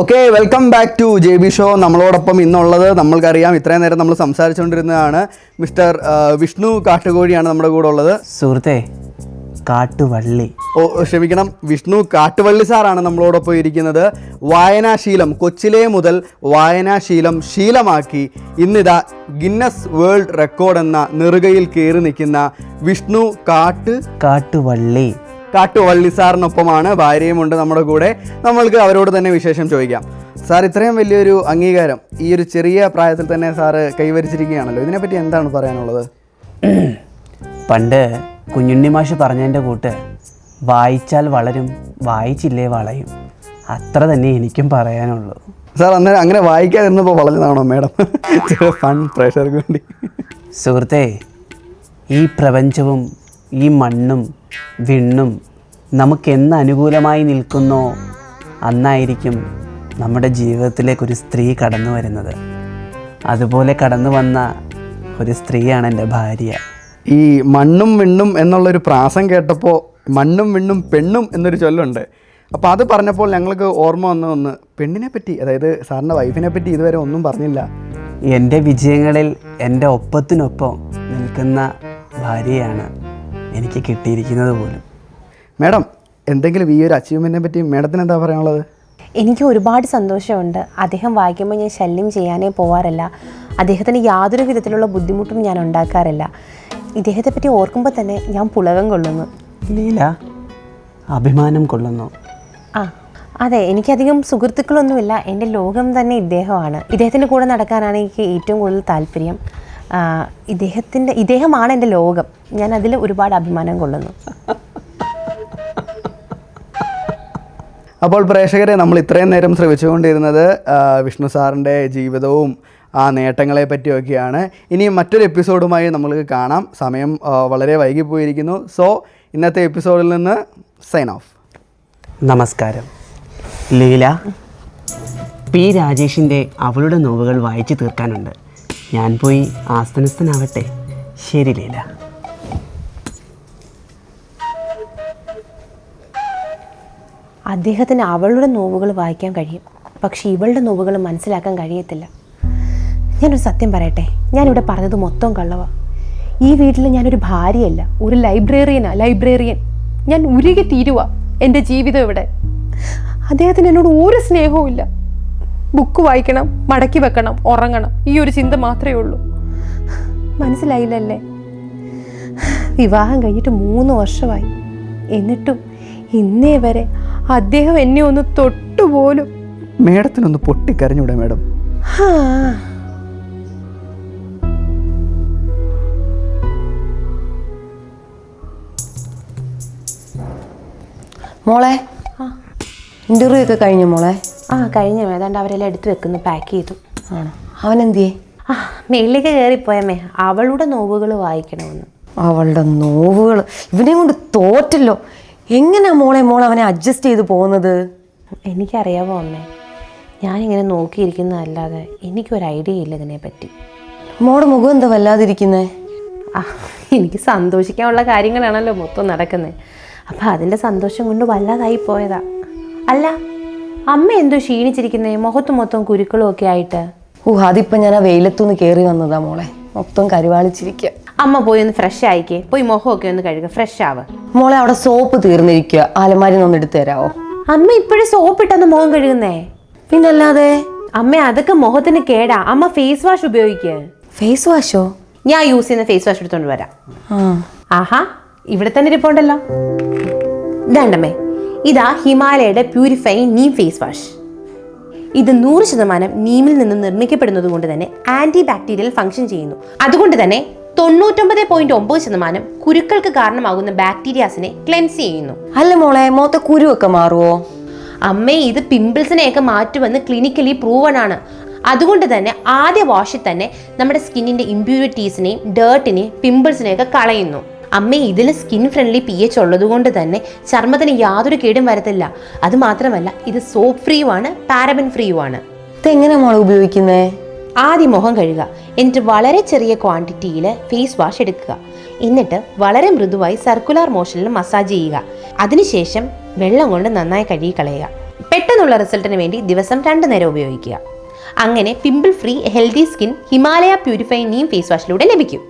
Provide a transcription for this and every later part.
Okay welcome back to J B show നമ്മളോടൊപ്പം ഇന്നുള്ളത് നമ്മൾക്കറിയാം ഇത്രയും നേരം നമ്മൾ സംസാരിച്ചുകൊണ്ടിരുന്നതാണ് മിസ്റ്റർ വിഷ്ണു കാട്ടുകോഴിയാണ് നമ്മുടെ കൂടെ ഉള്ളത്. സുഹൃത്തെ കാട്ടുവള്ളി. ഓ ക്ഷമിക്കണം വിഷ്ണു കാട്ടുവള്ളി സാറാണ് നമ്മളോടൊപ്പം ഇരിക്കുന്നത്. വായനാശീലം കൊച്ചിലെ മുതൽ വായനാശീലം ശീലമാക്കി ഇന്നിതാ ഗിന്നസ് വേൾഡ് റെക്കോർഡ് എന്ന നെറുകയിൽ കയറി നിൽക്കുന്ന വിഷ്ണു കാട്ട് കാട്ടുവള്ളി. കാട്ടുവള്ളി സാറിനൊപ്പമാണ്. ഭാര്യയുമുണ്ട് നമ്മുടെ കൂടെ. നമ്മൾക്ക് അവരോട് തന്നെ വിശേഷം ചോദിക്കാം. സാർ ഇത്രയും വലിയൊരു അംഗീകാരം ഈ ഒരു ചെറിയ പ്രായത്തിൽ തന്നെ സാറ് കൈവരിച്ചിരിക്കുകയാണല്ലോ. ഇതിനെപ്പറ്റി എന്താണ് പറയാനുള്ളത്? പണ്ട് കുഞ്ഞുണ്ണി മാഷ് പറഞ്ഞതിന്റെ കൂട്ട് വായിച്ചാൽ വളരും വായിച്ചില്ലേ വളയും. അത്ര തന്നെ എനിക്കും പറയാനുള്ളൂ. സാർ അന്നേരം അങ്ങനെ വായിക്കാതിരുന്നപ്പോൾ വളഞ്ഞതാണോ മാഡം? ഫൺ പ്രഷർക്ക് വേണ്ടി. സുഹൃത്തെ ഈ പ്രപഞ്ചവും ഈ മണ്ണും വിണ്ണും നമുക്കെന്ന് അനുകൂലമായി നിൽക്കുന്നോ? അന്നായിരിക്കും നമ്മുടെ ജീവിതത്തിലേക്ക് ഒരു സ്ത്രീ കടന്നു വരുന്നത്. അതുപോലെ കടന്നു വന്ന ഒരു സ്ത്രീയാണ് എന്റെ ഭാര്യ. ഈ മണ്ണും വിണ്ണും എന്നുള്ളൊരു പ്രാസം കേട്ടപ്പോൾ മണ്ണും വിണ്ണും പെണ്ണും എന്നൊരു ചൊല്ലുണ്ട്. അപ്പോൾ അത് പറഞ്ഞപ്പോൾ ഞങ്ങൾക്ക് ഓർമ്മ വന്ന ഒന്ന് പെണ്ണിനെ പറ്റി അതായത് സാറിന്റെ വൈഫിനെ പറ്റി ഇതുവരെ ഒന്നും പറഞ്ഞില്ല. എന്റെ വിജയങ്ങളിൽ എന്റെ ഒപ്പത്തിനൊപ്പം നിൽക്കുന്ന ഭാര്യയാണ് എനിക്ക് കിട്ടിയിരിക്കുന്നത് പോലും. മാഡം എന്തെങ്കിലും ഈ ഒരു അച്ചീവ്മെന്റിനെ പറ്റി മാഡത്തിന് എന്താ പറയാനുള്ളത്? എനിക്ക് ഒരുപാട് സന്തോഷമുണ്ട്. അദ്ദേഹം വായിക്കുമ്പോൾ ഞാൻ ശല്യം ചെയ്യാനേ പോവാറില്ല. അദ്ദേഹത്തിന് യാതൊരു വിധത്തിലുള്ള ബുദ്ധിമുട്ടും ഞാൻ ഉണ്ടാക്കാറില്ല. ഇദ്ദേഹത്തെ പറ്റി ഓർക്കുമ്പോൾ തന്നെ ഞാൻ പുളകം കൊള്ളുന്നു. ലീല അഭിമാനം കൊള്ളുന്നു. ആ അതെ എനിക്കധികം സുഹൃത്തുക്കളൊന്നുമില്ല. എന്റെ ലോകം തന്നെ ഇദ്ദേഹമാണ്. ഇദ്ദേഹത്തിന്റെ കൂടെ നടക്കാനാണ് എനിക്ക് ഏറ്റവും കൂടുതൽ താല്പര്യം. ഇദ്ദേഹത്തിന്റെ ഇദ്ദേഹമാണ് എന്റെ ലോകം. ഞാൻ അതിൽ ഒരുപാട് അഭിമാനം കൊള്ളുന്നു. അപ്പോൾ പ്രേക്ഷകരെ നമ്മൾ ഇത്രയും നേരം ശ്രമിച്ചുകൊണ്ടിരുന്നത് വിഷ്ണു സാറിന്റെ ജീവിതവും ആ നേട്ടങ്ങളെ പറ്റിയൊക്കെയാണ്. ഇനി മറ്റൊരു എപ്പിസോഡുമായി നമ്മൾക്ക് കാണാം. സമയം വളരെ വൈകിപ്പോയിരിക്കുന്നു. സോ ഇന്നത്തെ എപ്പിസോഡിൽ നിന്ന് സൈൻ ഓഫ് നമസ്കാരം. ലീല പി. രാജേഷിന്റെ അവളുടെ നോവുകൾ വായിച്ചു തീർക്കാനുണ്ട്. ഞാൻ പോയി ആസ്തനസ്ഥനാവട്ടെ. ശരി ലീല. അദ്ദേഹത്തിന് അവളുടെ നോവുകൾ വായിക്കാൻ കഴിയും. പക്ഷേ ഇവളുടെ നോവുകൾ മനസ്സിലാക്കാൻ കഴിയത്തില്ല. ഞാനൊരു സത്യം പറയട്ടെ? ഞാനിവിടെ പറഞ്ഞത് മൊത്തം കള്ളവ. ഈ വീട്ടിൽ ഞാനൊരു ഭാര്യയല്ല. ഒരു ലൈബ്രറിയനാ ലൈബ്രേറിയൻ ഞാൻ ഉരുകി തീരുക എന്റെ ജീവിതം ഇവിടെ. അദ്ദേഹത്തിന് എന്നോട് ഒരു സ്നേഹവും ഇല്ല. ബുക്ക് വായിക്കണം മടക്കി വെക്കണം ഉറങ്ങണം. ഈ ഒരു ചിന്ത മാത്രമേ ഉള്ളൂ. മനസ്സിലായില്ലല്ലേ? വിവാഹം കഴിഞ്ഞിട്ട് മൂന്ന് വർഷമായി. എന്നിട്ടും ഇന്നേ വരെ അദ്ദേഹം എന്നെ ഒന്ന് തൊട്ടുപോലും മേഡത്തിനൊന്ന് പൊട്ടിക്കരഞ്ഞൂടെ മേഡം. മോളെ ഇന്റർവ്യൂ ഒക്കെ കഴിഞ്ഞു മോളെ? ആ കഴിഞ്ഞ. ഏതാണ്ട് അവരെല്ലാം എടുത്തു വെക്കുന്നു പാക്ക് ചെയ്തു. ആണോ? അവൻ എന്തിയേ ആ മേളിലേക്ക് കയറിപ്പോയമ്മേ അവളുടെ നോവുകൾ വായിക്കണമെന്ന്. അവളുടെ നോവുകൾ ഇവനെയും കൊണ്ട് തോറ്റല്ലോ. എങ്ങനെയാ മോളെ മോൾ അവനെ അഡ്ജസ്റ്റ് ചെയ്ത് പോകുന്നത്? എനിക്കറിയാമോ അമ്മേ ഞാനിങ്ങനെ നോക്കിയിരിക്കുന്നതല്ലാതെ എനിക്കൊരു ഐഡിയ ഇല്ല ഇതിനെപ്പറ്റി. മോടെ മുഖം എന്താ വല്ലാതിരിക്കുന്നേ? ആ എനിക്ക് സന്തോഷിക്കാനുള്ള കാര്യങ്ങളാണല്ലോ മൊത്തം നടക്കുന്നത് അപ്പം അതിന്റെ സന്തോഷം കൊണ്ട് വല്ലാതായി പോയതാ. അല്ല അമ്മ എന്തോ ക്ഷീണിച്ചിരിക്കുന്നേ മുഖത്ത് മൊത്തം കുരുക്കളും ഒക്കെ ആയിട്ട്? ഓ അതിപ്പോൾ ഞാൻ ആ വെയിലത്തുനിന്ന് കയറി വന്നതാ മോളെ. മൊത്തം കരുവാളിച്ചിരിക്കുക അമ്മ പോയി ഒന്ന് ഫ്രഷ് ആയിക്കേ. പോയി മുഖമൊക്കെ ഒന്ന് കഴുകുക ഫ്രഷ് ആവുക മോളെ അവിടെ സോപ്പ് തീർന്നിരിക്കുക ആലമാരി ഒന്ന് എടുത്തു തരാവോ? അമ്മ ഇപ്പോഴും സോപ്പ് ഇട്ടൊന്ന് മുഖം കഴുകുന്നേ. പിന്നല്ലാതെ? അമ്മ അതൊക്കെ മുഖത്തിന് കേടാ. അമ്മ ഫേസ് വാഷ് ഉപയോഗിക്കുക ഫേസ് വാഷോ ഞാൻ യൂസ് ചെയ്യുന്ന ഫേസ് വാഷ് എടുത്തോണ്ട് വരാം. ആഹാ ഇവിടെ തന്നെ ഇരിപ്പുണ്ടല്ലോ. ഇതാണ്ടമ്മേ ഇതാ ഹിമാലയയുടെ പ്യൂരിഫൈ നീം ഫേസ് വാഷ് ഇത് നൂറ് ശതമാനം നീമിൽ നിന്ന് നിർമ്മിക്കപ്പെടുന്നത് കൊണ്ട് തന്നെ ആന്റി ബാക്ടീരിയൽ ഫംഗ്ഷൻ ചെയ്യുന്നു. അതുകൊണ്ട് തന്നെ തൊണ്ണൂറ്റൊമ്പത് പോയിന്റ് ഒമ്പത് ശതമാനം കുരുക്കൾക്ക് കാരണമാകുന്ന ബാക്ടീരിയാസിനെ ക്ലെൻസ് ചെയ്യുന്നു. അല്ല മോളെ മോത്ത കുരുവൊക്കെ മാറുവോ? അമ്മേ ഇത് പിമ്പിൾസിനെയൊക്കെ മാറ്റുമെന്ന് ക്ലിനിക്കലി പ്രൂവൺ ആണ്. അതുകൊണ്ട് തന്നെ ആദ്യ വാഷിൽ തന്നെ നമ്മുടെ സ്കിന്നിന്റെ ഇമ്പ്യൂരിറ്റീസിനെയും ഡേർട്ടിനെയും പിമ്പിൾസിനെയൊക്കെ കളയുന്നു. അമ്മ ഇതിൽ സ്കിൻ ഫ്രണ്ട്ലി പി എച്ച് ഉള്ളത് കൊണ്ട് തന്നെ ചർമ്മത്തിന് യാതൊരു കേടും വരത്തില്ല. അത് മാത്രമല്ല ഇത് സോപ്പ് ഫ്രീയുമാണ് പാരബൻ ഫ്രീയുമാണ് ഇതെങ്ങനെ മോളെ ഉപയോഗിക്കുന്നേ? ആദ്യം മുഖം കഴുകുക. എന്നിട്ട് വളരെ ചെറിയ ക്വാണ്ടിറ്റിയിൽ ഫേസ് വാഷ് എടുക്കുക. എന്നിട്ട് വളരെ മൃദുവായി സർക്കുലർ മോഷനിൽ മസാജ് ചെയ്യുക. അതിനുശേഷം വെള്ളം കൊണ്ട് നന്നായി കഴുകി കളയുക പെട്ടെന്നുള്ള റിസൾട്ടിന് വേണ്ടി ദിവസം രണ്ട് നേരം ഉപയോഗിക്കുക. അങ്ങനെ pimple free healthy skin Himalaya purify neem face വാഷിലൂടെ ലഭിക്കും.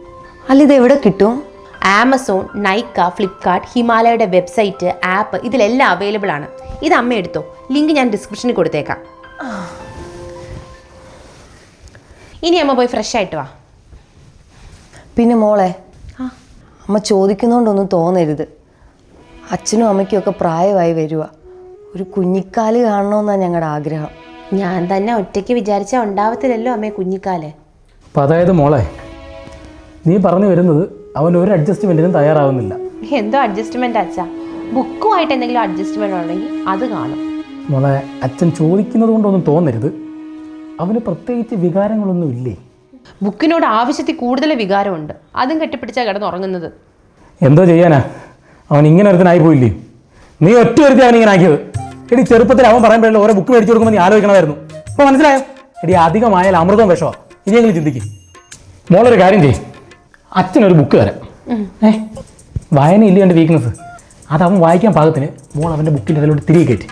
അല്ല ഇത് എവിടെ കിട്ടും? ആമസോൺ നൈക്ക ഫ്ലിപ്കാർട്ട് ഹിമാലയയുടെ വെബ്സൈറ്റ് ആപ്പ് ഇതിലെല്ലാം അവൈലബിൾ ആണ്. ഇത് അമ്മ എടുത്തോ? ലിങ്ക് ഞാൻ ഡിസ്ക്രിപ്ഷനിൽ കൊടുത്തേക്കാം. ഇനി അമ്മ പോയി ഫ്രഷ് ആയിട്ട് വാ. പിന്നെ മോളെ അമ്മ ചോദിക്കുന്നോണ്ടൊന്നും തോന്നരുത്. അച്ഛനും അമ്മയ്ക്കും ഒക്കെ പ്രായമായി വരുക ഒരു കുഞ്ഞിക്കാൽ കാണണമെന്നാണ് ഞങ്ങളുടെ ആഗ്രഹം. ഞാൻ തന്നെ ഒറ്റയ്ക്ക് വിചാരിച്ചാൽ ഉണ്ടാവത്തില്ലല്ലോ അമ്മേ കുഞ്ഞിക്കാൽ. അപ്പം അതായത് മോളെ നീ പറഞ്ഞു വരുന്നത് അവൻ ഒരു അഡ്ജസ്റ്റ്മെന്റിനും തയ്യാറാവുന്നില്ല. എന്തോ അഡ്ജസ്റ്റ്മെന്റ് അച്ഛാ? ബുക്കുമായിട്ട് എന്തെങ്കിലും അഡ്ജസ്റ്റ്മെന്റ് ഉണ്ടെങ്കിൽ അത് കാണും. മോളെ അച്ഛൻ ചോദിക്കുന്നത് കൊണ്ടൊന്നും തോന്നരുത്. അവന് പ്രത്യേകിച്ച് വികാരങ്ങളൊന്നും ഇല്ലേ? ബുക്കിനോട് ആവശ്യത്തിൽ കൂടുതൽ വികാരമുണ്ട്. അതും കെട്ടിപ്പിടിച്ചാ കിടന്നുറങ്ങുന്നത്. എന്തോ ചെയ്യാനാ? അവൻ ഇങ്ങനെ ഒരുത്തനായി പോയില്ലേ? നീ ഒറ്റ ഒരുത്തി അവൻ ഇങ്ങനെ ആക്കിയത്. എടി ചെറുപ്പത്തിൽ അവൻ പറയുമ്പോഴല്ലോ ഓരോ ബുക്ക് മേടിച്ചു കൊടുക്കുമ്പോൾ നീ ആലോചിക്കണമായിരുന്നു. അപ്പോൾ മനസ്സിലായോ? എടി അധികമായാൽ അമൃതം വിഷമോ ഇനിയെങ്കിലും ചിന്തിക്കും. മോളൊരു കാര്യം ചെയ്യും. അച്ഛനൊരു ബുക്ക് തരാം. ഏ? വായന ഇല്ല എന്റെ വീക്ക്നെസ് അത് അവൻ വായിക്കാൻ പാകത്തിന് മോൾ അവന്റെ ബുക്കിന്റെ അതിലോട്ട് തിരികെ കയറ്റി.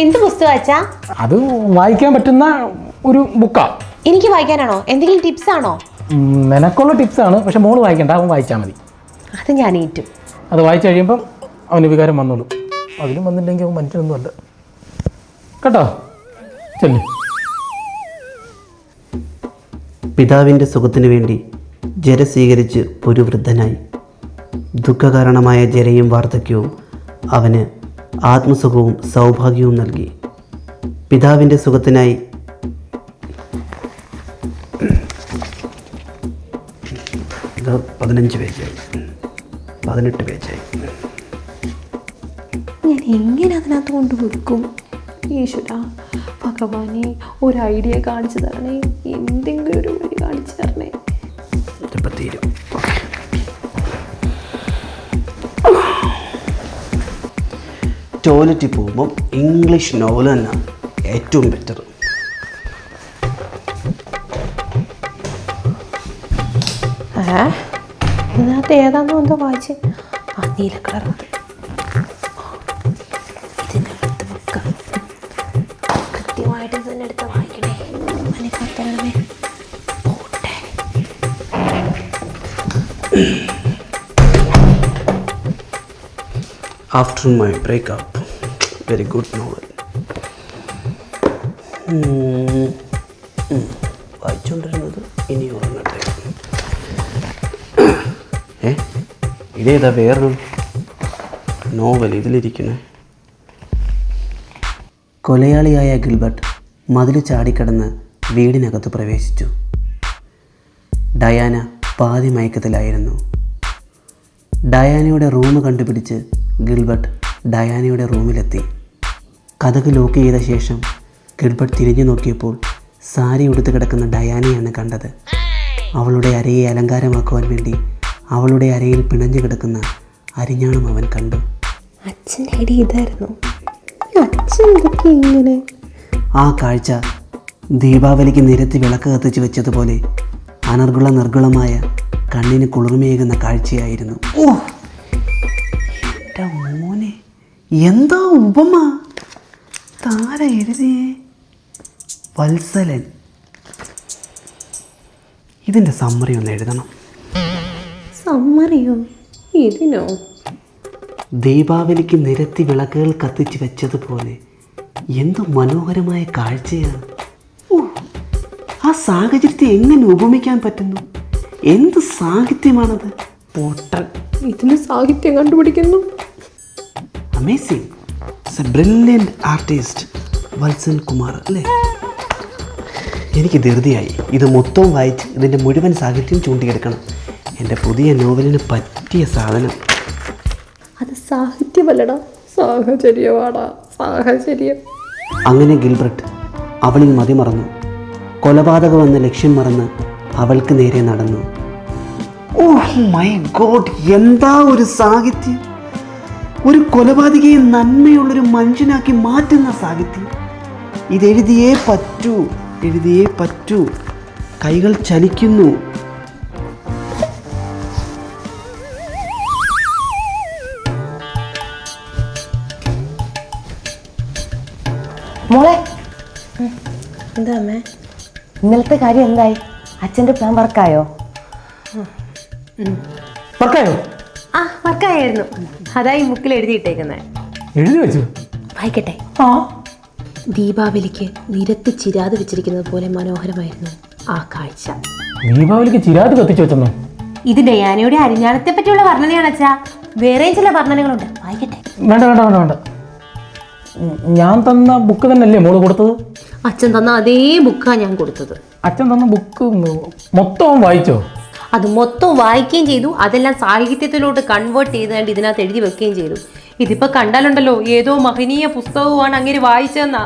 എന്ത് പുസ്തകം അച്ഛാ? അത് വായിക്കാൻ പറ്റുന്ന ഒരു ബുക്കാണ് എനിക്ക് വായിക്കാനാണോ? എന്തെങ്കിലും ടിപ്സ് ആണോ? നിനക്കുള്ള ആണ് പക്ഷെ മോൾ വായിക്കണ്ട അവൻ വായിച്ചാൽ മതി. അത് ഞാൻ ഏറ്റും. അത് വായിച്ചു കഴിയുമ്പം അവന് വികാരം വന്നോളൂ. അതിലും വന്നില്ലെങ്കിൽ അവൻ മനുഷ്യനൊന്നും അല്ല. കേട്ടോ? ചെല്ലു. പിതാവിന്റെ സുഖത്തിനു വേണ്ടി ജര സ്വീകരിച്ച് പുരുവൃദ്ധനായി. ദുഃഖകാരണമായ ജരയും വാർദ്ധക്യവും അവന് ആത്മസുഖവും സൗഭാഗ്യവും നൽകി. പിതാവിന്റെ സുഖത്തിനായി പതിനഞ്ച് പേജായി. പതിനെട്ട് പേജായി. ഞാൻ എങ്ങനെ അതിനകത്ത് കൊണ്ട് വെക്കും? ഈശ്വര ഭഗവാനെ ഒരു ഐഡിയ കാണിച്ചു തരണേ. എന്തെങ്കിലും ഒരു വഴി കാണിച്ചു തരണേ. തീരും. ടോയ്ലറ്റിൽ പോകുമ്പം ഇംഗ്ലീഷ് നോവൽ തന്നെ ഏറ്റവും ബെറ്റർ ഏ? ഇതിനകത്ത് ഏതാണെന്നോ എന്തോ വായിച്ച്. ആ നീല കളർ. ഇതിനകത്ത് വെക്കാം കൃത്യമായിട്ട് ഇതിന്റെ അടുത്ത് വായിക്കണേ മനക്കത്തരണമേ പോട്ടെ. After my breakup very good novel ഇതേതാ വേറൊരു നോവൽ ഇതിലിരിക്കുന്നത് കൊലയാളിയായ ഗിൽബർട്ട് മതിൽ ചാടിക്കടന്ന് വീടിനകത്ത് പ്രവേശിച്ചു. ഡയാന പാതി മയക്കത്തിലായിരുന്നു. ഡയാനയുടെ റൂം കണ്ടുപിടിച്ച് ഗിൽബർട്ട് ഡയാനയുടെ റൂമിലെത്തി. കഥക് ലോക്ക് ചെയ്ത ശേഷം ഗിൽബർട്ട് തിരിഞ്ഞു നോക്കിയപ്പോൾ സാരി ഉടുത്ത് കിടക്കുന്ന ഡയാനയാണ് കണ്ടത്. അവളുടെ അരയെ അലങ്കാരമാക്കുവാൻ വേണ്ടി അവളുടെ അരയിൽ പിണഞ്ഞു കിടക്കുന്ന അരിഞ്ഞാണം അവൻ കണ്ടു. അച്ഛന്റെ ഐഡിയ ഇതായിരുന്നു. അച്ഛൻ ഇതൊക്കെ ഇങ്ങനെ ആ കാഴ്ച ദീപാവലിക്ക് നിരത്തി വിളക്ക് കത്തിച്ച് വെച്ചതുപോലെ അനർഗുള നിർഗുളമായ കണ്ണിന് കുളിർമയേകുന്ന കാഴ്ചയായിരുന്നു. ഓ മോനെ എന്താ ഉപമ? താര എഴുതിയേ? വത്സലൻ. ഇതിന്റെ സമ്മറി ഒന്ന് എഴുതണം. സമ്മറിയോ ഇതിനോ? ദീപാവലിക്ക് നിരത്തി വിളക്കുകൾ കത്തിച്ച് വെച്ചതുപോലെ എന്തു മനോഹരമായ കാഴ്ചയാണ്. ആ സാഹചര്യത്തെ എങ്ങനെ ഉപമിക്കാൻ പറ്റുന്നു? എന്ത് സാഹിത്യമാണത്? പൊട്ടൻ. ഇതിന് സാഹിത്യം കണ്ടുപിടിക്കുന്നു. Amazing brilliant artist Valsan Kumar അല്ലേ? എനിക്ക് ധൃതിയായി. ഇത് മൊത്തം വായിച്ച് ഇതിന്റെ മുഴുവൻ സാഹിത്യം ചൂണ്ടിയെടുക്കണം. എന്റെ പുതിയ നോവലിന് പറ്റിയ സാധനം. അത് സാഹിത്യമല്ലടാ. സാഹചര്യമാടാ. സാഹചര്യം. അങ്ങനെ ഗിൽബർട്ട് അവളിൽ മതിമറന്നു കൊലപാതകമെന്ന ലക്ഷ്യം മറന്ന് അവൾക്ക് നേരെ നടന്നു. ഓ മൈ ഗോഡ് എന്താ ഒരു സാഹിത്യം? ഒരു കൊലപാതകയെ നന്മയുള്ളൊരു മനുഷ്യനാക്കി മാറ്റുന്ന സാഹിത്യം. ഇതെഴുതിയേ പറ്റൂ എഴുതിയേ പറ്റൂ. കൈകൾ ചലിക്കുന്നു. അമ്മേ ഇന്നലത്തെ കാര്യം എന്തായി? അച്ഛന്റെ പ്ലാൻ വർക്കായോ? വർക്കായോ? ആ വർക്കായിരുന്നു. അതായി ഈ ബുക്കിൽ എഴുതിയിട്ടേക്കുന്നത് എഴുതി വെച്ചു? വായിക്കട്ടെ. ആ. ദീപാവലിക്ക് നിരത്തി ചിരാത് വെച്ചിരിക്കുന്നത് പോലെ മനോഹരമായിരുന്നു ആ കാഴ്ച. ദീപാവലിക്ക് ചിരാത് കത്തിച്ചു വെച്ചെന്നോ? ഇത് ഡയാനയുടെ അരിഞ്ഞാണത്തെ പറ്റിയുള്ള വർണനയാണ് അച്ഛാ. വേറെയും ചില വർണനകളുണ്ട്. വായിക്കട്ടെ. വേണ്ട വേണ്ട വേണ്ട വേണ്ട. ഞാൻ തന്ന ബുക്ക് തന്നെയല്ലേ മോൾ കൊടുത്തത്? അച്ഛൻ തന്ന അതേ ബുക്കാണ് ഞാൻ കൊടുത്തത്. അച്ഛൻ തന്ന ബുക്ക് മൊത്തം വായിച്ചോ? അത് മൊത്തം വായിക്കുകയും ചെയ്തു. അതെല്ലാം സാഹിത്യത്തിലോട്ട് കൺവേർട്ട് ചെയ്ത് കണ്ട് ഇതിനകത്ത് എഴുതി വെക്കുകയും ചെയ്തു. ഇതിപ്പോ കണ്ടാലുണ്ടല്ലോ ഏതോ മഹനീയ പുസ്തകവുമാണ് അങ്ങനെ വായിച്ചതെന്നാ.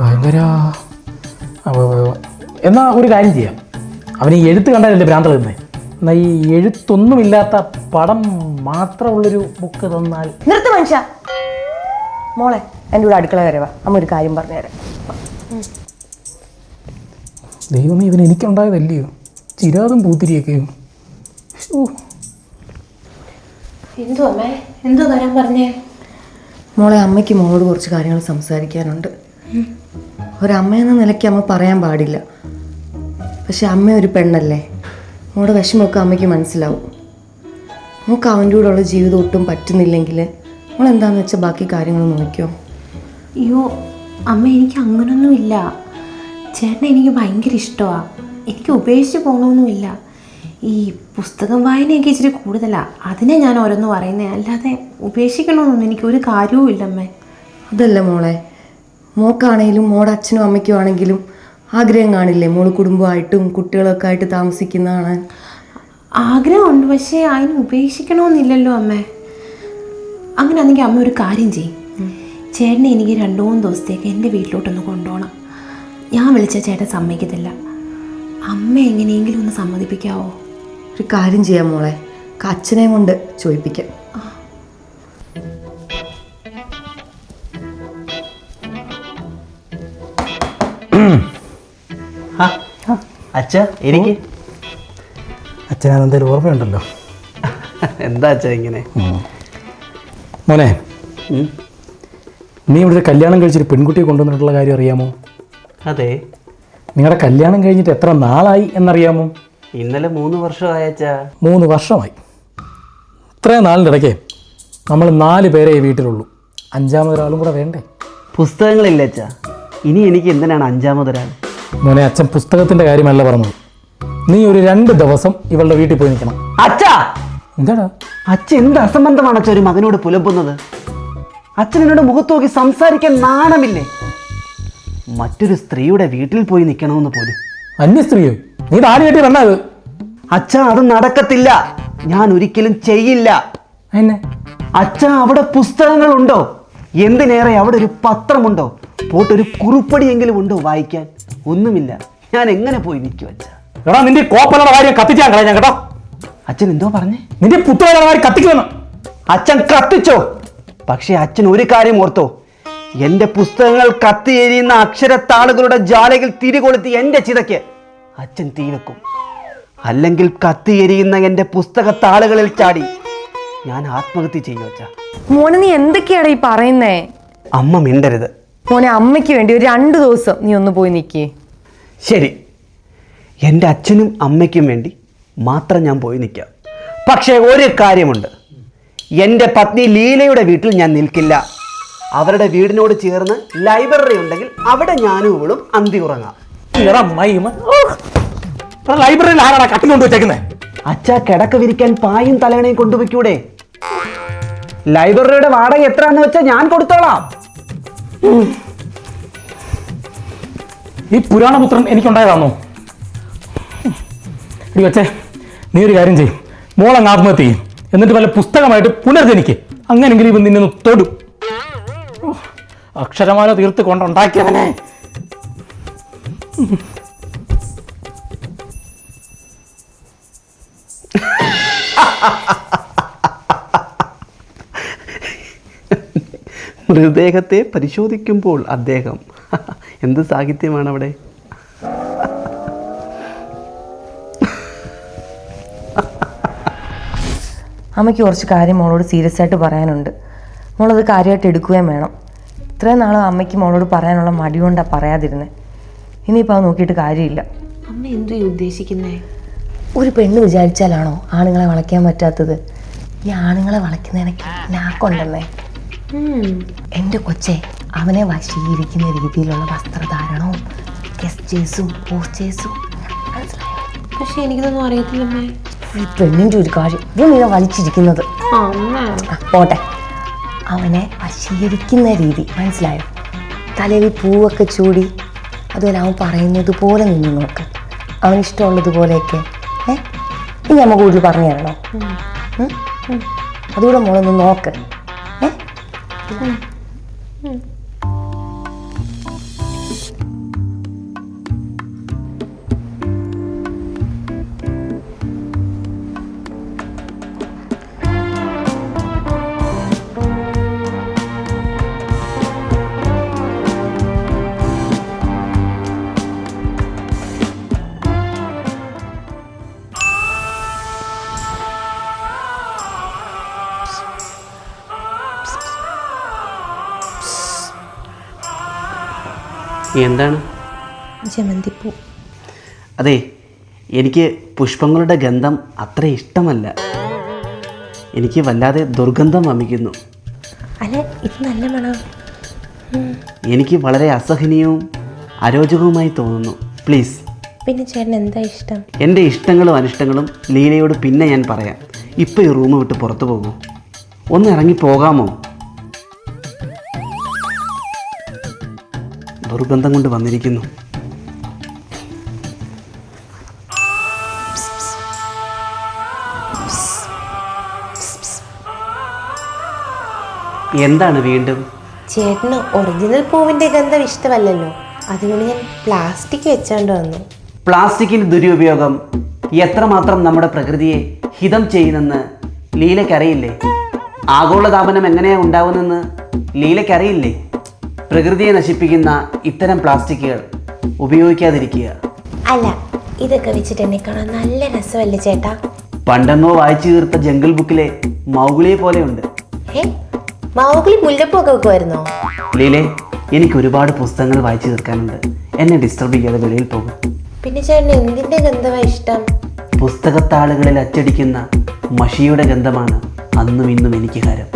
ഭയങ്കര എന്നാ ഒരു കാര്യം ചെയ്യാം. അവന് ഈ എഴുത്ത് കണ്ടാലല്ലേ ഭ്രാന്ത് തന്നെ എന്നാ ഈ എഴുത്തൊന്നുമില്ലാത്ത പടം മാത്രമുള്ളൊരു ബുക്ക് തന്നാൽ നിർത്ത് മനുഷ്യ. മോളെ എന്റെ കൂടെ അടുക്കള വരവാ അമ്മ ഒരു കാര്യം പറഞ്ഞുതരാം. ദൈവമേ ഇവൻ എനിക്കുണ്ടായതല്ലയോ? ചിരാതും പൂത്തിരിയൊക്കെയോ? ശ്ശോ. എന്തോ അമ്മേ? എന്തോ വരാൻ പറഞ്ഞേ? മോളെ അമ്മയ്ക്ക് മോളോട് കുറച്ച് കാര്യങ്ങൾ സംസാരിക്കാനുണ്ട്. ഒരമ്മയെന്ന നിലയ്ക്ക് അമ്മ പറയാൻ പാടില്ല. പക്ഷെ അമ്മ ഒരു പെണ്ണല്ലേ? മോളുടെ വിഷമമൊക്കെ അമ്മയ്ക്ക് മനസ്സിലാവും. നമുക്ക് അവന്റെ കൂടെയുള്ള ജീവിതം ഒട്ടും പറ്റുന്നില്ലെങ്കിൽ മോൾ എന്താന്ന് വെച്ചാൽ ബാക്കി കാര്യങ്ങൾ നോക്കിയോ അയ്യോ അമ്മ എനിക്ക് അങ്ങനൊന്നുമില്ല ചേട്ടൻ എനിക്ക് ഭയങ്കര ഇഷ്ടമാണ് എനിക്ക് ഉപേക്ഷിച്ച് പോകണമെന്നുമില്ല ഈ പുസ്തകം വായനയൊക്കെ ഇച്ചിരി കൂടുതലാണ് അതിനെ ഞാൻ ഓരോന്ന് പറയുന്നത് അല്ലാതെ ഉപേക്ഷിക്കണമെന്നൊന്നും എനിക്ക് ഒരു കാര്യവും ഇല്ലമ്മേ അതല്ല മോളെ. മോക്കാണെങ്കിലും മോടെ അച്ഛനും അമ്മയ്ക്കും ആണെങ്കിലും ആഗ്രഹം കാണില്ലേ? മോൾ കുടുംബമായിട്ടും കുട്ടികളൊക്കെ ആയിട്ട് താമസിക്കുന്നതാണ് ആഗ്രഹമുണ്ട് പക്ഷേ അതിന് ഉപേക്ഷിക്കണമെന്നില്ലല്ലോ അമ്മേ. അങ്ങനെയാണെങ്കിൽ അമ്മ ഒരു കാര്യം ചെയ്യും. ചേട്ടനെ എനിക്ക് രണ്ടു മൂന്ന് ദിവസത്തേക്ക് എന്റെ വീട്ടിലോട്ടൊന്ന് കൊണ്ടുപോകണം. ഞാൻ വിളിച്ച ചേട്ടൻ സമ്മതിക്കത്തില്ല. അമ്മ എങ്ങനെയെങ്കിലും ഒന്ന് സമ്മതിപ്പിക്കാവോ? ഒരു കാര്യം ചെയ്യാം മോളെ. അച്ഛനെ കൊണ്ട് ചോദിപ്പിക്കാം. അച്ഛ എനിക്ക്? എന്തായാലും ഓർമ്മയുണ്ടല്ലോ. എന്താ അച്ഛ ഇങ്ങനെ? മോനെ. നീ ഇവിടെ ഒരു കല്യാണം കഴിച്ചൊരു പെൺകുട്ടിയെ കൊണ്ടുവന്നിട്ടുള്ള കാര്യം അറിയാമോ? അതെ. നിങ്ങളുടെ കല്യാണം കഴിഞ്ഞിട്ട് എത്ര നാളായി എന്നറിയാമോ? ഇന്നലെ മൂന്ന് വർഷമായ അച്ഛാ മൂന്ന് വർഷമായി. ഇത്രയും നാളിന്റെ ഇടയ്ക്ക് നമ്മൾ നാല് പേരെ ഈ വീട്ടിലുള്ളൂ. അഞ്ചാമതൊരാളും കൂടെ വേണ്ടേ? പുസ്തകങ്ങളില്ല അച്ഛാ ഇനി എനിക്ക് എന്തിനാണ് അഞ്ചാമതൊരാൾ? മോനെ അച്ഛൻ പുസ്തകത്തിന്റെ കാര്യമല്ല പറഞ്ഞത്. നീ ഒരു രണ്ട് ദിവസം ഇവളുടെ വീട്ടിൽ പോയി നിൽക്കണം. അച്ഛാ! എന്താടാ? അച്ഛൻ എന്ത് അസംബന്ധമാണ് അച്ഛൻ ഒരു മകനോട് പുലമ്പുന്നത്? അച്ഛൻ എന്നോട് മുഖത്ത് നോക്കി സംസാരിക്കാൻ നാണമില്ലേ? മറ്റൊരു സ്ത്രീയുടെ വീട്ടിൽ പോയി നിൽക്കണമെന്ന് പോലും. അന്യ സ്ത്രീയോ നീ താടി കെട്ടി വന്നത് അച്ഛ അത് നടക്കത്തില്ല. ഞാൻ ഒരിക്കലും ചെയ്യില്ല. എന്നെ അച്ഛ അവിടെ പുസ്തകങ്ങളുണ്ടോ? എന്തിനേറെ അവിടെ ഒരു പത്രമുണ്ടോ? പോട്ടൊരു കുറുപ്പടിയെങ്കിലും ഉണ്ടോ വായിക്കാൻ? ഒന്നുമില്ല. ഞാൻ എങ്ങനെ പോയി നിൽക്കും അച്ഛ? എടാ നിന്റെ കോപ്പലയുടെ കാര്യം കത്തിച്ചാൻ കളയാൻ കേട്ടോ. അച്ഛൻ എന്തോ പറഞ്ഞേ? നിന്റെ പുത്രയുടെ കാര്യം കത്തിക്കുമെന്ന്. അച്ഛൻ കത്തിച്ചോ? പക്ഷേ അച്ഛൻ ഒരു കാര്യം ഓർത്തോ. എന്റെ പുസ്തകങ്ങൾ കത്തി എരിയുന്ന അക്ഷരത്താളുകളുടെ ജാലകൾ തിരികൊളുത്തി എന്റെ ചിതയ്ക്ക് അച്ഛൻ തീ വെക്കും. അല്ലെങ്കിൽ കത്തി എരിയുന്ന എന്റെ പുസ്തകത്താളുകളിൽ ചാടി. ഞാൻ ആത്മഹത്യ ചെയ്യും അച്ഛ. മോനെ നീ എന്തൊക്കെയാണ് ഈ പറയുന്നേ? അമ്മ മിണ്ടരുത്. മോനെ അമ്മയ്ക്ക് വേണ്ടി ഒരു രണ്ട് ദിവസം നീ ഒന്ന് പോയി നിൽക്കേ ശരി. എന്റെ അച്ഛനും അമ്മയ്ക്കും വേണ്ടി മാത്രം ഞാൻ പോയി നിൽക്കാം. പക്ഷേ ഒരു കാര്യമുണ്ട്. എന്റെ പത്നി ലീലയുടെ വീട്ടിൽ ഞാൻ നിൽക്കില്ല. അവരുടെ വീടിനോട് ചേർന്ന് ലൈബ്രറി ഉണ്ടെങ്കിൽ അവിടെ ഞാനും ഇവളും അന്തി ഉറങ്ങാം. അച്ഛാ ലൈബ്രറിയിൽ കിടക്ക വിരിക്കാൻ പായും തലയണയും കൊണ്ടുവയ്ക്കൂടെ. ലൈബ്രറിയുടെ വാടക എത്രയാന്ന് വെച്ചാൽ ഞാൻ കൊടുത്തോളാം. ഈ പുരാണപുത്രൻ എനിക്കുണ്ടായതാണോ ഇടി വെച്ചേ നീ ഒരു കാര്യം ചെയ്യും. മോളങ്ങ് ആത്മഹത്യ ചെയ്യും. എന്നിട്ട് വല്ല പുസ്തകമായിട്ട് പുനർജനിക്കേ. അങ്ങനെങ്കിലും ഇവ നിന്നെ തൊടും. അക്ഷരമാല തീർത്ത് കൊണ്ടുണ്ടാക്കിയവനെ മൃതദേഹത്തെ പരിശോധിക്കുമ്പോൾ അദ്ദേഹം എന്ത് സാഹിത്യമാണ് അവിടെ അമ്മയ്ക്ക് കുറച്ച് കാര്യം മോളോട് സീരിയസ് ആയിട്ട് പറയാനുണ്ട്. മോളത് കാര്യമായിട്ട് എടുക്കുകയും വേണം. ഇത്രയും നാളും അമ്മയ്ക്ക് മോളോട് പറയാനുള്ള മടി കൊണ്ടാണ് പറയാതിരുന്നത് ഇനിയിപ്പോൾ അത് നോക്കിയിട്ട് കാര്യമില്ല. അമ്മ എന്തു ഉദ്ദേശിക്കുന്നേ? ഒരു പെണ്ണ് വിചാരിച്ചാലാണോ ആണുങ്ങളെ വളയ്ക്കാൻ പറ്റാത്തത്? ഈ ആണുങ്ങളെ വളയ്ക്കുന്നതിനൊക്കെ നാക്കുണ്ടെന്നേ എന്റെ കൊച്ചെ അവനെ വശീകരിക്കുന്ന രീതിയിലുള്ള വസ്ത്രധാരണവും ഗസ്റ്റേഴ്സും പോസ്റ്റേഴ്സും പക്ഷെ എനിക്കിതൊന്നും അറിയത്തില്ലമ്മേ. ഈ പെണ്ണിന്റെ ഒരു കാര്യം. ഇത് നീ വലിച്ചിരിക്കുന്നത്. പോട്ടെ. അവനെ വശീകരിക്കുന്ന രീതി. മനസ്സിലായോ? തലയിൽ പൂവൊക്കെ ചൂടി അതുപോലെ അവൻ പറയുന്നത് പോലെ നിന്ന് നോക്ക്. അവന് ഇഷ്ടമുള്ളതുപോലെയൊക്കെ. ഏ? ഇനി അമ്മ കൂടുതൽ പറഞ്ഞു തരണോ? അതുകൂടെ മോളൊന്ന് നോക്ക്. ഏ? എന്താണ്? ജമന്തിപ്പൂ. അതെ എനിക്ക് പുഷ്പങ്ങളുടെ ഗന്ധം അത്ര ഇഷ്ടമല്ല. എനിക്ക് വല്ലാതെ ദുർഗന്ധം വമിക്കുന്നു. അല്ല ഇത് നല്ല മണം? എനിക്ക് വളരെ അസഹനീയവും അരോചകവുമായി തോന്നുന്നു. പ്ലീസ്. പിന്നെ ചേട്ടൻ എന്താ ഇഷ്ടം? എന്റെ ഇഷ്ടങ്ങളും അനിഷ്ടങ്ങളും ലീലയോട് പിന്നെ ഞാൻ പറയാം. ഇപ്പോൾ ഈ റൂം വിട്ട് പുറത്തു പോകൂ ഒന്ന് ഇറങ്ങി പോകാമോ? ദുർഗന്ധം കൊണ്ട് വന്നിരിക്കുന്നു. എന്താണ് വീണ്ടും? ചേട്ടന് ഒറിജിനൽ പൂവിന്റെ ഗന്ധം ഇഷ്ടമല്ലല്ലോ. അതുകൊണ്ട് ഞാൻ പ്ലാസ്റ്റിക് വെച്ചോണ്ട് വന്നു. പ്ലാസ്റ്റിക്കിന്റെ ദുരുപയോഗം എത്രമാത്രം നമ്മുടെ പ്രകൃതിയെ ഹിതം ചെയ്യുന്നെന്ന് ലീലയ്ക്കറിയില്ലേ ആഗോളതാപനം എങ്ങനെയാണ് ഉണ്ടാവുന്നെന്ന് ലീലയ്ക്കറിയില്ലേ പ്രകൃതിയെ നശിപ്പിക്കുന്ന ഇത്തരം പ്ലാസ്റ്റിക്കുകൾ ഉപയോഗിക്കാതിരിക്കുക. അല്ല ഇതൊക്കെ വെച്ചിട്ട് എന്നെ കാണാൻ നല്ല രസമല്ലേ ചേട്ടാ? പണ്ടെന്നോ വായിച്ചു തീർത്ത ജംഗിൾ ബുക്കിലെ മൗഗുളിയെ പോലെയുണ്ട്. ഏ മാവുകളി മുല്ലപ്പൂ ഒക്കെ വെക്കുമായിരുന്നോ ലീലെ എനിക്ക് ഒരുപാട് പുസ്തകങ്ങൾ വായിച്ചു തീർക്കാനുണ്ട്. എന്നെ ഡിസ്റ്റർബ് ചെയ്യാതെ വെളിയിൽ പോകും. പിന്നെ ചേട്ടന് എന്തിന്റെ ഗന്ധമാണ് ഇഷ്ടം? പുസ്തകത്താളുകളിൽ അച്ചടിക്കുന്ന മഷിയുടെ ഗന്ധമാണ് അന്നും ഇന്നും എനിക്ക് ഹരം.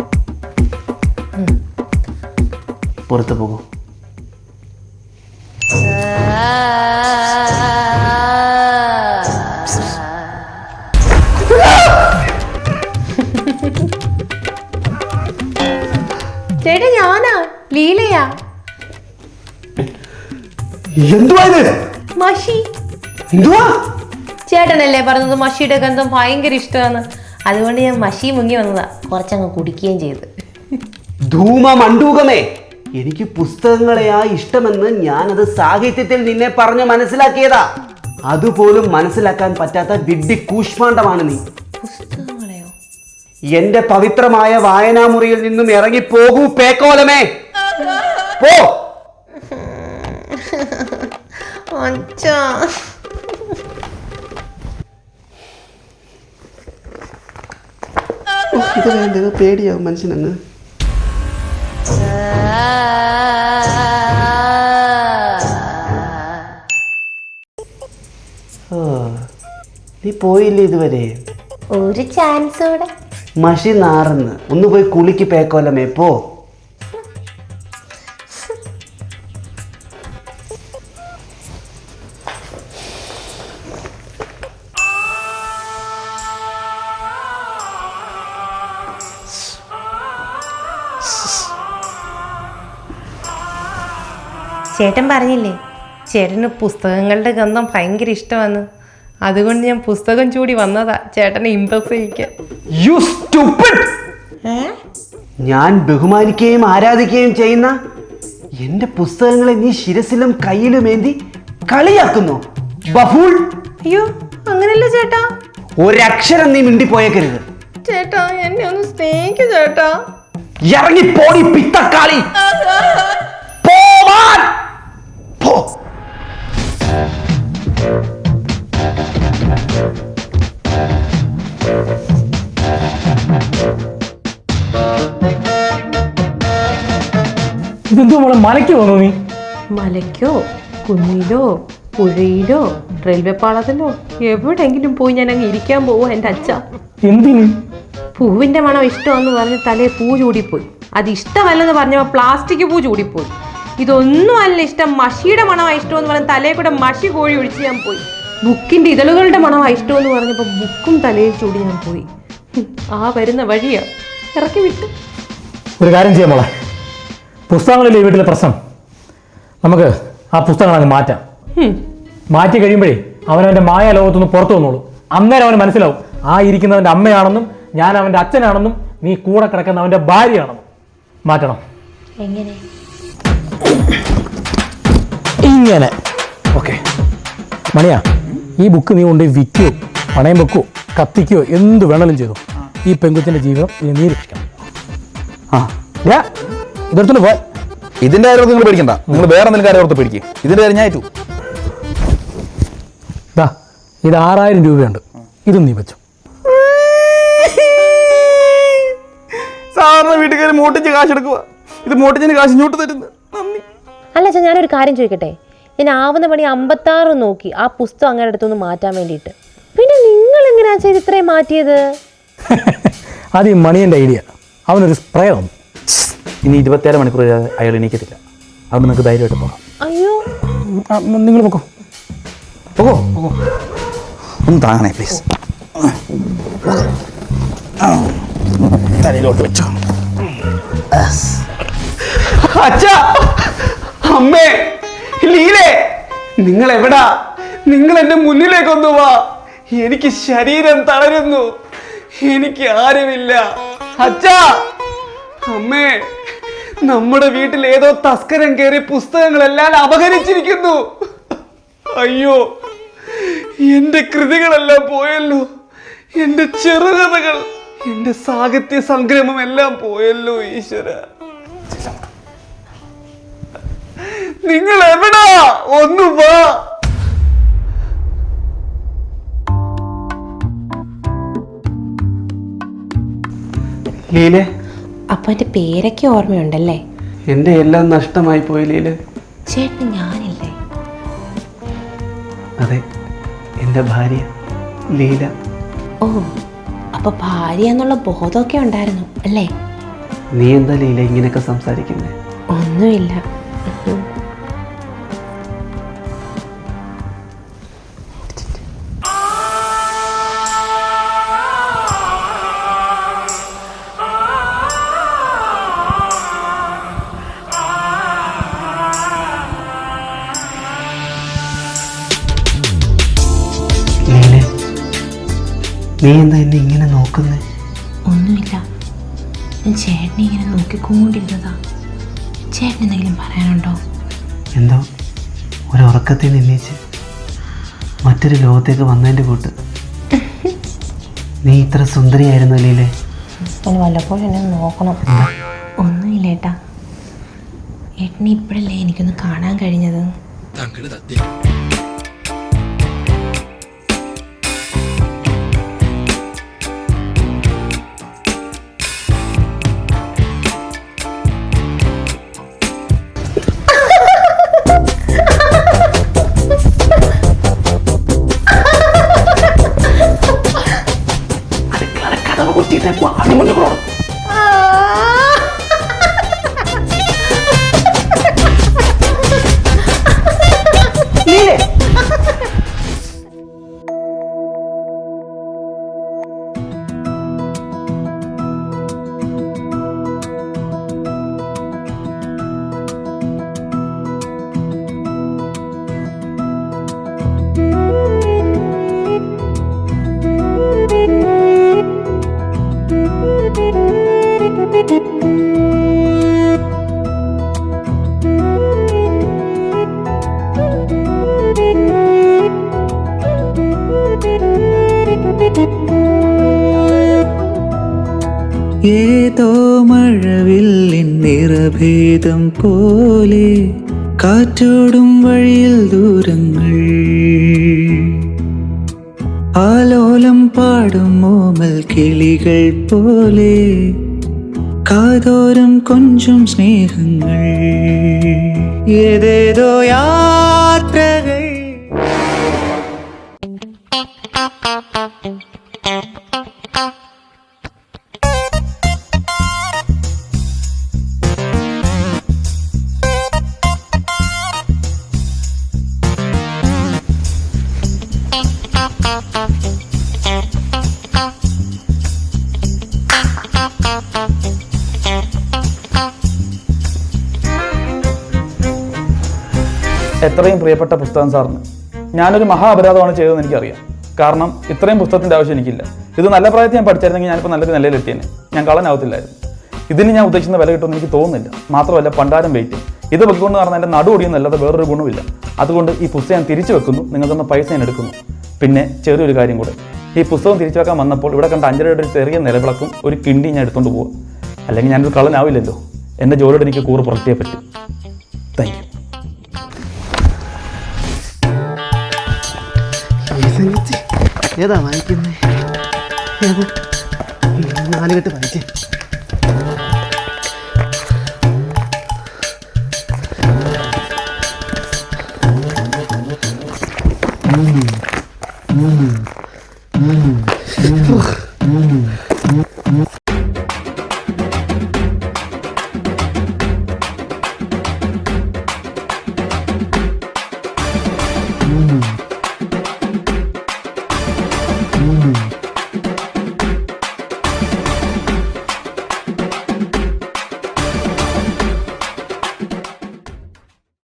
പുറത്തു പോകും. ചേട്ടാ ഞാനാ? ലീലയാ. എന്തുവാ ഇത്? മഷി. എന്തുവാ? ചേട്ടനല്ലേ പറഞ്ഞത് മഷിയുടെ ഗന്ധം ഭയങ്കര ഇഷ്ടമാണ്. അതുകൊണ്ട് ഞാൻ മഷി മുങ്ങി വന്നതാ. കുറച്ചങ്ങ് കുടിക്കുകയും ചെയ്ത്. ധൂമ മണ്ടൂകമേ എനിക്ക് പുസ്തകങ്ങളെയാ ഇഷ്ടമെന്ന് ഞാനത് സാഹിത്യത്തിൽ നിന്നെ പറഞ്ഞു മനസ്സിലാക്കിയതാ. അതുപോലും മനസ്സിലാക്കാൻ പറ്റാത്ത വിഡ്ഢി കൂഷ്മാണ്ടമാണ് നീ. പുസ്തകങ്ങളെയോ? എന്റെ പവിത്രമായ വായനാമുറിയിൽ നിന്നും ഇറങ്ങി പോകൂ പേക്കോലമേ. പോ. അച്ഛാ ഇത് വേണ്ടത് പേടിയാവും മനുഷ്യനങ്ങ്. നീ പോയില്ലേ ഇതുവരെ? ഒരു ചാൻസ് കൂടെ. മഷി നാറന്ന്. ഒന്ന് പോയി കുളിക്ക് പേക്കോലമേ പോ ചേട്ടൻ പറഞ്ഞില്ലേ ചേട്ടന് പുസ്തകങ്ങളുടെ ഗന്ധം ഭയങ്കര ഇഷ്ടമാണ്. അതുകൊണ്ട് ഞാൻ പുസ്തകം ചൂടി വന്നതാ ചേട്ടനെ ഇമ്പ്രസ് ചെയ്യിക്കാൻ. യു സ്റ്റുപ്പിഡ് ഞാൻ ബഹുമാനിക്കുകയും ആരാധിക്കുകയും ചെയ്യുന്ന എന്റെ പുസ്തകങ്ങളെ നീ ശിരസിലും കയ്യിലുമേന്തി കളിയാക്കുന്നു. ബഫൂൾ! അയ്യോ അങ്ങനല്ല ചേട്ടാ. ഒരക്ഷരം നീ മിണ്ടിപ്പോയേക്കരുത്. ചേട്ടാ എന്നെ ഒന്ന് സ്നേഹിക്കു ചേട്ടാ. ഇറങ്ങി പോടി പിത്തക്കാളി ഇതെന്തോ മോളെ മലയ്ക്ക് വന്നു നീ. മലയ്ക്കോ കുന്നിലോ പുഴയിലോ റെയിൽവേ പാളത്തിലോ എവിടെയെങ്കിലും പോയി ഞാൻ അങ്ങ് ഇരിക്കാൻ പോവും എന്റെ അച്ഛ. എന്തിന്? പൂവിന്റെ മണം ഇഷ്ടമാണെന്ന് പറഞ്ഞ് തലേ പൂ ചൂടിപ്പോയി. അത് ഇഷ്ടമല്ലെന്ന് പറഞ്ഞപ്പോൾ പ്ലാസ്റ്റിക് പൂ ചൂടിപ്പോയി. ഇതൊന്നും അല്ല ഇഷ്ടം. മഷിയുടെ മണമാണ് ഇഷ്ടമെന്ന് പറഞ്ഞ് തലയിൽ കൂടെ മഷി കോഴി ഒഴിച്ച് ഞാൻ പോയി. ബുക്കിന്റെ ഇതളുകളുടെ മണമാണ് ഇഷ്ടമെന്ന് പറഞ്ഞപ്പോൾ ബുക്കും തലയിൽ ചൂടി ഞാൻ പോയി. ആ വരുന്ന വഴിയാ. ഇറക്കി വിട്ടു. ഒരു കാര്യം ചെയ്യാം മോളെ. പുസ്തകങ്ങളിലെ ഈ വീട്ടിലെ പ്രശ്നം? നമുക്ക് ആ പുസ്തകങ്ങൾ അങ്ങ് മാറ്റാം. മാറ്റി കഴിയുമ്പോഴേ അവനവന്റെ മായ ലോകത്തുനിന്ന് പുറത്തു വന്നോളൂ. അന്നേരം അവന് മനസ്സിലാവും. ആ ഇരിക്കുന്നവന്റെ അമ്മയാണെന്നും ഞാൻ അവന്റെ അച്ഛനാണെന്നും നീ കൂടെ കിടക്കുന്ന അവന്റെ ഭാര്യയാണെന്നും. മാറ്റണം. എങ്ങനെ? ഇങ്ങനെ. ഓക്കെ. മണിയാ ഈ ബുക്ക് നീ കൊണ്ട് വിൽക്കുകയോ പണയം വെക്കുകയോ കത്തിക്കുകയോ എന്ത് വേണമെങ്കിലും ചെയ്തു? ഈ പെങ്കുത്തിന്റെ ജീവിതം നീ രക്ഷിക്കണം. ആ. ഇതെടുത്തു ഇതെടുത്തോണ്ട് പോയി ഇതിന്റെ കാര്യം നിങ്ങൾ പേടിക്കണ്ട. നിങ്ങൾ വേറെ എന്തെങ്കിലും കാര്യം ഓർത്ത് പേടിക്കുക ഇതിന്റെ കാര്യം ഞാൻ ഏറ്റു. ഇതാ ഇത് ആറായിരം രൂപയുണ്ട്. ഇതും നീ വെച്ചു. സാറിന് വീട്ടിൽ കയറി മോട്ടിച്ച് കാശ് എടുക്കുക ഇത് മോട്ടിച്ചിന് കാശ് ഇങ്ങോട്ട് തരുന്നു. അല്ല അച്ഛാ ഞാനൊരു കാര്യം ചോദിക്കട്ടെ? ഞാൻ ആവുന്ന പണി അമ്പത്താറ് നോക്കി ആ പുസ്തകം അങ്ങനെ അടുത്തൊന്ന് മാറ്റാൻ വേണ്ടിയിട്ട്. പിന്നെ നിങ്ങൾ എങ്ങനെയാ ചെയ്ത് ഇത്രയും മാറ്റിയത്? അത് ഈ മണിയന്റെ ഐഡിയ. അവനൊരു സ്പ്രേ വന്നു ഇനി ഇരുപത്തിയാറ് മണിക്കൂർ അയാൾ എണീക്കത്തില്ല. അതുകൊണ്ട് നിങ്ങൾക്ക് ധൈര്യമായിട്ട് പോകാം. അയ്യോ. നിങ്ങൾ പൊക്കോ. ഓ ഒന്ന് താങ്ങണേ പ്ലീസ് തലയിലോട്ട് വെച്ചോ. അച്ഛാ! അമ്മേ ലീലേ നിങ്ങൾ എവിടാ നിങ്ങൾ എന്റെ മുന്നിലേക്കൊന്നു വാ. എനിക്ക് ശരീരം തളരുന്നു. എനിക്ക് ആരുമില്ല. അച്ഛാ അമ്മേ നമ്മുടെ വീട്ടിൽ ഏതോ തസ്കരം കയറി പുസ്തകങ്ങളെല്ലാം അപഹരിച്ചിരിക്കുന്നു. അയ്യോ എന്റെ കൃതികളെല്ലാം പോയല്ലോ. എന്റെ ചെറുകഥകൾ എന്റെ സാഹിത്യ സംഗ്രഹം എല്ലാം പോയല്ലോ ഈശ്വര. നിങ്ങൾ എവിടാ ഒന്ന് വാ. ലീലെ. അപ്പൊ എന്റെ പേരൊക്കെ ഓർമ്മയുണ്ടല്ലേ? എന്റെ എല്ലാം നഷ്ടമായി പോയി ലീല. ചേട്ടൻ ഞാനില്ലേ? അതെ എന്റെ ഭാര്യ ലീല. ഓ അപ്പൊ ഭാര്യ എന്നുള്ള ബോധമൊക്കെ ഉണ്ടായിരുന്നു അല്ലേ? നീ എന്താ ലീല ഇങ്ങനെയൊക്കെ സംസാരിക്കുന്നേ? ഒന്നുമില്ല. ചേട്ടനെ ഇങ്ങനെ നോക്കിക്കൊണ്ടിരുന്നതാ. ചേട്ടൻ എന്തെങ്കിലും പറയാനുണ്ടോ? എന്തോ? ഒരു ഉറക്കത്തിൽ നിന്നേച്ച്. മറ്റൊരു ലോകത്തേക്ക് വന്നതിന്റെ കൂട്ട്. നീ ഇത്ര സുന്ദരിയായിരുന്നു അല്ലേ വല്ലപ്പോഴും എന്നെ നോക്കണം. ഒന്നുമില്ല ഏട്ടാ ഏട്ടനെ ഇപ്പോഴല്ലേ എനിക്കൊന്ന് കാണാൻ കഴിഞ്ഞത്? 你们等。ഏതോ മഴവില്ലിൻ നിറഭേദം പോലെ കാറ്റോടും വഴിയിൽ ദൂരങ്ങൾ. ആലോലം പാടും ഓമൽ കിളികൾ പോലെ இரவுதோறும் கொஞ்சம் ஸ்நேகங்கள் ஏதேதோ யாத்திரைகள். ഇത്രയും പ്രിയപ്പെട്ട പുസ്തകം സാറിന്. ഞാനൊരു മഹാ അപരാധമാണ് ചെയ്തതെന്ന് എനിക്കറിയാം. കാരണം ഇത്രയും പുസ്തകത്തിന്റെ ആവശ്യം എനിക്കില്ല. ഇത് നല്ല പ്രായത്തിൽ ഞാൻ പഠിച്ചായിരുന്നെങ്കിൽ ഞാനിപ്പോൾ നല്ലൊരു നിലയിലെത്തിയേനെ ഞാൻ കളനാവത്തില്ലായിരുന്നു ഇതിന് ഞാൻ ഉദ്ദേശിക്കുന്ന വില കിട്ടുമെന്ന് എനിക്ക് തോന്നുന്നില്ല. മാത്രമല്ല പണ്ടാരം വെയിറ്റ് ഇത് വെക്കൊണ്ട് പറഞ്ഞാൽ എന്റെ നടു ഒടിയുന്നല്ലാതെ വേറൊരു ഗുണമില്ല അതുകൊണ്ട് ഈ പുസ്തകം തിരിച്ചു വെക്കുന്നു. നിങ്ങൾ തന്ന പൈസ ഞാൻ എടുക്കുന്നു. പിന്നെ ചെറിയൊരു കാര്യം കൂടെ. ഈ പുസ്തകം തിരിച്ചു വെക്കാൻ വന്നപ്പോൾ ഇവിടെ കണ്ട അഞ്ചരയുടെ ഒരു ചെറിയ നിലവിളക്കും ഒരു കിണ്ടി ഞാൻ എടുത്തുകൊണ്ട് പോകും അല്ലെങ്കിൽ ഞാനൊരു കള്ളനാവില്ലല്ലോ. എന്റെ ജോലിയോട് എനിക്ക് കൂറ് പുറത്തേ പറ്റും. താങ്ക് യു ഏതാ വായിക്കുന്നത് നാലുകെട്ട് വായിച്ചേ